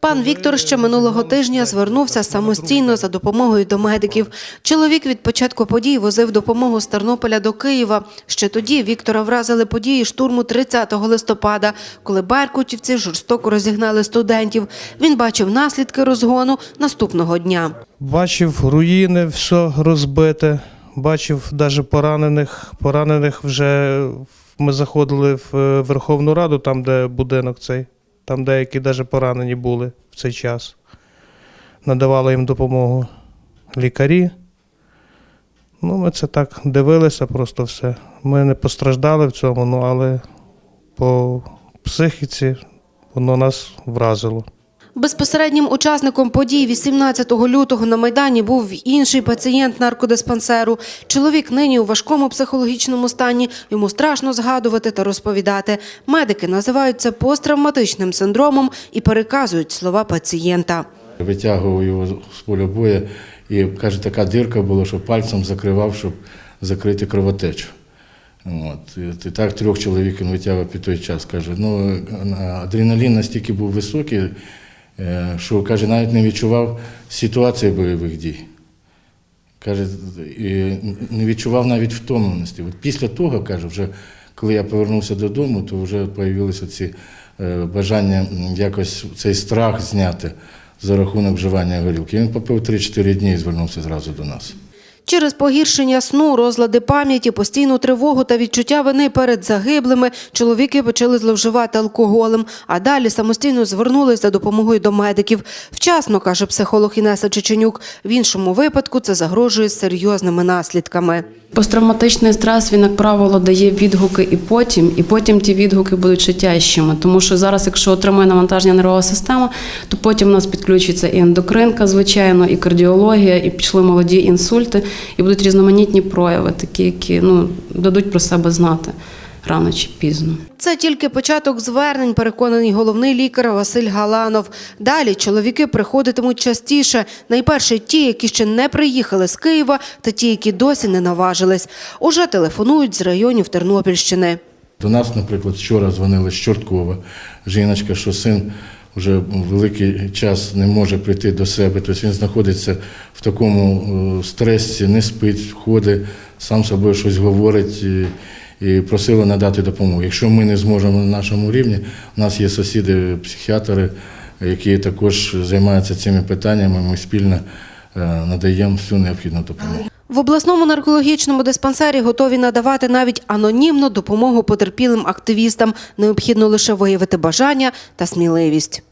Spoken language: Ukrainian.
Пан Віктор ще минулого тижня звернувся самостійно за допомогою до медиків. Чоловік від початку подій возив допомогу з Тернополя до Києва. Ще тоді Віктора вразили події штурму 30 листопада, коли беркутівці жорстоко розігнали студентів. Він бачив наслідки розгону наступного дня. Бачив руїни, все розбите. Бачив навіть поранених. Поранених вже ми заходили в е, Верховну Раду, там, де будинок цей. Там деякі навіть поранені були в цей час. Надавали їм допомогу лікарі. Ну, ми це так дивилися, просто все. Ми не постраждали в цьому, ну, але по психіці воно нас вразило. Безпосереднім учасником подій 18 лютого на Майдані був інший пацієнт наркодиспансеру. Чоловік нині у важкому психологічному стані. Йому страшно згадувати та розповідати. Медики називають це посттравматичним синдромом і переказують слова пацієнта. Витягував його з поля бою і каже, така дирка була, що пальцем закривав, щоб закрити кровотечу. От. І так трьох чоловік він витягував під той час. Каже, ну адреналін настільки був високий, що каже, навіть не відчував ситуації бойових дій. Каже, не відчував навіть втомленості. От після того, каже, вже коли я повернувся додому, то вже з'явилися ці е, бажання якось цей страх зняти за рахунок вживання горілки. Він попив 3-4 дні і звернувся зразу до нас. Через погіршення сну, розлади пам'яті, постійну тривогу та відчуття вини перед загиблими чоловіки почали зловживати алкоголем, а далі самостійно звернулись за допомогою до медиків. Вчасно, каже психолог Інеса Чеченюк, в іншому випадку це загрожує серйозними наслідками. Посттравматичний стрес він, як правило, дає відгуки і потім, і потім ті відгуки будуть ще тяжчими. Тому що зараз, якщо отримує навантаження нервова система, то потім у нас підключиться і ендокринка, звичайно, і кардіологія, і пішли молоді інсульти, і будуть різноманітні прояви, такі, які ну, дадуть про себе знати рано чи пізно. Це тільки початок звернень, переконаний головний лікар Василь Галанов. Далі чоловіки приходитимуть частіше. Найперше ті, які ще не приїхали з Києва, та ті, які досі не наважились. Уже телефонують з районів Тернопільщини. До нас, наприклад, вчора дзвонили з Чорткова, жіночка, що син вже великий час не може прийти до себе. Тобто він знаходиться в такому е, стресі, не спить, ходить, сам собою щось говорить і, просили надати допомогу. Якщо ми не зможемо на нашому рівні, у нас є сусіди, психіатри, які також займаються цими питаннями. Ми спільно е, надаємо всю необхідну допомогу. В обласному наркологічному диспансері готові надавати навіть анонімну допомогу потерпілим активістам. Необхідно лише виявити бажання та сміливість.